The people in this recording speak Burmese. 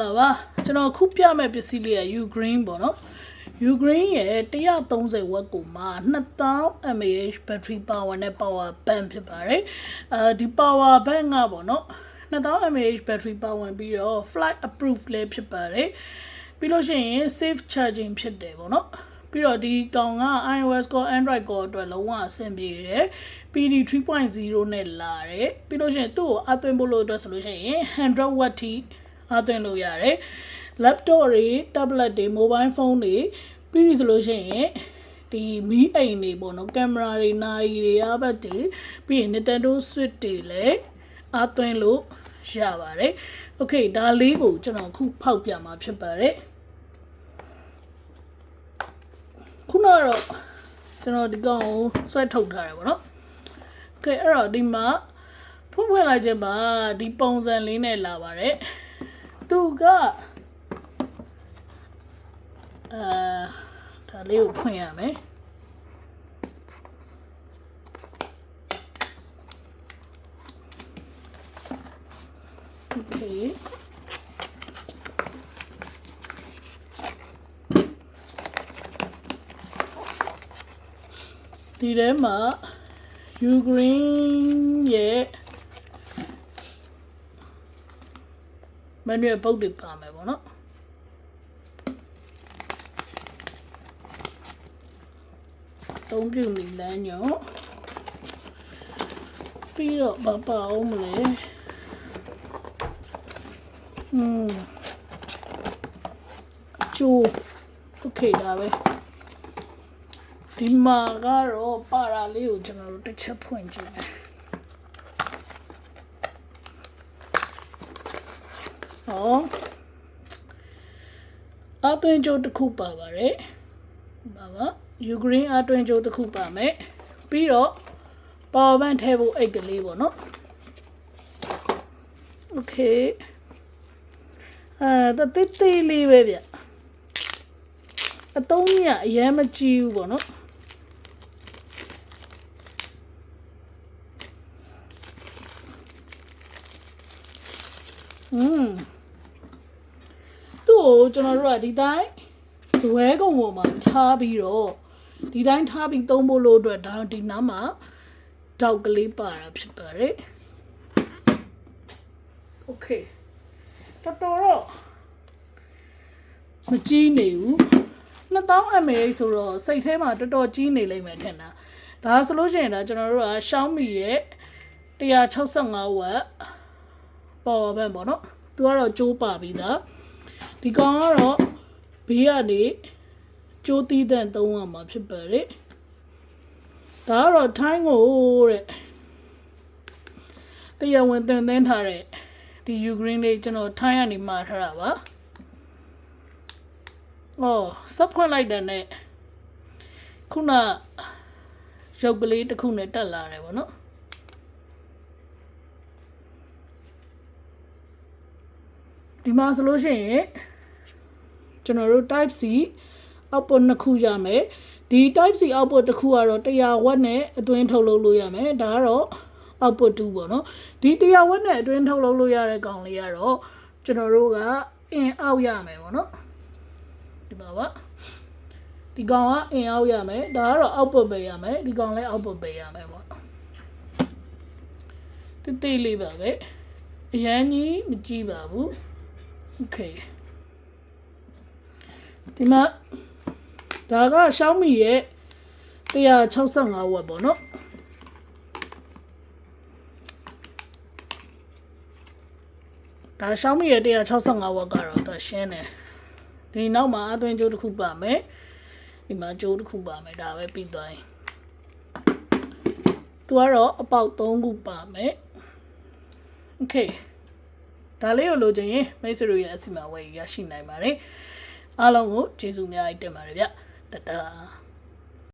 လာပါကျွန်တော်ခုပြမဲ့ပစ္စည်းလေးက Ukraine ပေါ့နော် Ukraine ရဲ့130ဝက်ကိုမှ2000 mAh battery power နဲ့ power bank ဖြစ်ပါတယ်အဲဒီ power bank ကပေါ့နော်2000 mAh battery power ပြီးတော့ flight approved လည်းဖြစ်ပါတယ်ပြီးလို့ရှိရင် safe charging ဖြစ်တယ်ပေါ့နော်ပြီးတော့ဒီကောင်က iOS ကော Android ကောအတွက်လုံးဝအဆင်ပြေတယ် PD 3.0နဲ့လာတယ်ပြီးလို့ရှိရင်သူ့ကိုအသွင်းဖို့လို့အတွက်ဆိုလို့ရှိရင်100 watt ထိ အသွင်းလို့ရတယ် laptop တွေ tablet တွေ mobile phone တွေပြီးပြီဆိုလို့ရှိရင်ဒီမီးအိမ်တွေပေါ့နော်ကင်မရာတွေနိုင်တွေအဘတ်တွေပြီးရင် Nintendo Switch တွေလည်းအသွင်းလို့ရပါတယ် Okay ဒါလေးကိုကျွန်တော်ခုဖောက်ပြမှာဖြစ်ပါတယ်ခုနကတော့ကျွန်တော်ဒီကောင်ကိုဆွဲထုတ်ထားတယ်ပေါ့နော် Okay အဲ့တော့ဒီမှာဖွင့်ဖွင့်လိုက်ခြင်းမှာဒီပုံစံလေးနဲ့လာပါတယ် သူကအာဒါလေးကိုဖွင့်ရမယ်โอเคဒီထဲမှာ Ukraine ရဲ့ manual ပုတ်တွေပါမယ်ပေါ့နော်သုံးပြုနေလမ်းညောပြီးတော့မပါအောင်မလဲอืมကျိုးโอเคဒါပဲဒီမှာကတော့ပါရာလေးကိုကျွန်တော်တို့တစ်ချက်ဖွင့်ကြည့်မယ် အောင်အသွင်ကြိုးတစ်ခုပါပါတယ်ပါပါယူကရိန်းအသွင်ကြိုးတစ်ခုပါမယ်ပြီးတော့ power bank ထည့်ဖို့အိတ်ကလေးပေါ့နော် okay အဲတတိတိလေးပဲဗျအတုံးကြီးကအရန်မကြည့်ဘူးပေါ့နော်อืม ကိုကျွန်တော်တို့ကဒီတိုင်းဇွဲကုံပေါ်မှာထားပြီးတော့ဒီတိုင်းထားပြီးသုံးဖို့လို့အတွက်ဒါဒီနားမှာတောက်ကလေးပါတာဖြစ်ပါတယ်။ Okay တော်တော်တော့မကြီးနေဘူး2000 ml ဆိုတော့စိတ်ထဲမှာတော်တော်ကြီးနေလိမ့်မယ်ထင်တာဒါဆိုလို့ရှိရင်ဒါကျွန်တော်တို့ကရှောင်းမီရဲ့165ဝက်ပေါ်ပဲပေါ့နော်သူကတော့ကျိုးပါပြီးသား ဒီကောင်ကတော့ဘေးကနေကြိုးသီးတဲ့သုံးရမှာဖြစ်ပါတယ်ဒါကတော့ထိုင်းကိုတဲ့တရားဝင်တင်သွင်းထားတဲ့ဒီယူကရိန်းလေးကျွန်တော်ထိုင်းကနေမှာထားတာပါအော်စပ်ဖွင့်လိုက်တဲ့နဲ့ခုနရုပ်ကလေးတစ်ခုနဲ့တက်လာတယ်ဗောနော်ဒီမှာဆိုလို့ရှိရင် ကျွန်တော်တို့ type C output နှစ်ခုရမယ်ဒီ type C output တစ်ခုကတော့100 watt နဲ့အတွင်းထုတ်လုပ်လို့ရမယ်ဒါကတော့ output 2ပေါ့နော်ဒီ100 watt နဲ့အတွင်းထုတ်လုပ်လို့ရတဲ့ကောင်လေးကတော့ကျွန်တော်တို့က in out ရမယ်ပေါ့နော်ဒီမှာပါဒီကောင်က in out ရမယ်ဒါကတော့ output ပဲရမယ်ဒီကောင်လည်း output ပဲရမယ်ပေါ့တိတိလေးပါပဲအရန်ကြီးမကြည့်ပါဘူး Okay ဒီမှာဒါက Xiaomi ရဲ့165ဝက်ပေါ့နော်ဒါ Xiaomi ရဲ့165ဝက်ကတော့သူရှင်းတယ်ဒီနောက်မှာအသွင်ကြိုးတစ်ခုပါမယ်ဒီမှာကြိုးတစ်ခုပါမယ်ဒါပဲပြီးသွားရင်သူကတော့အပေါက်3ခုပါမယ် Okay ဒါလေးကိုလိုချင်ရင်မိတ်ဆွေတို့ရဲ့အစီအမံဝယ်ရရှိနိုင်ပါတယ် အားလုံးကိုကျေးဇူးများတင်ပါတယ်ဗျတတား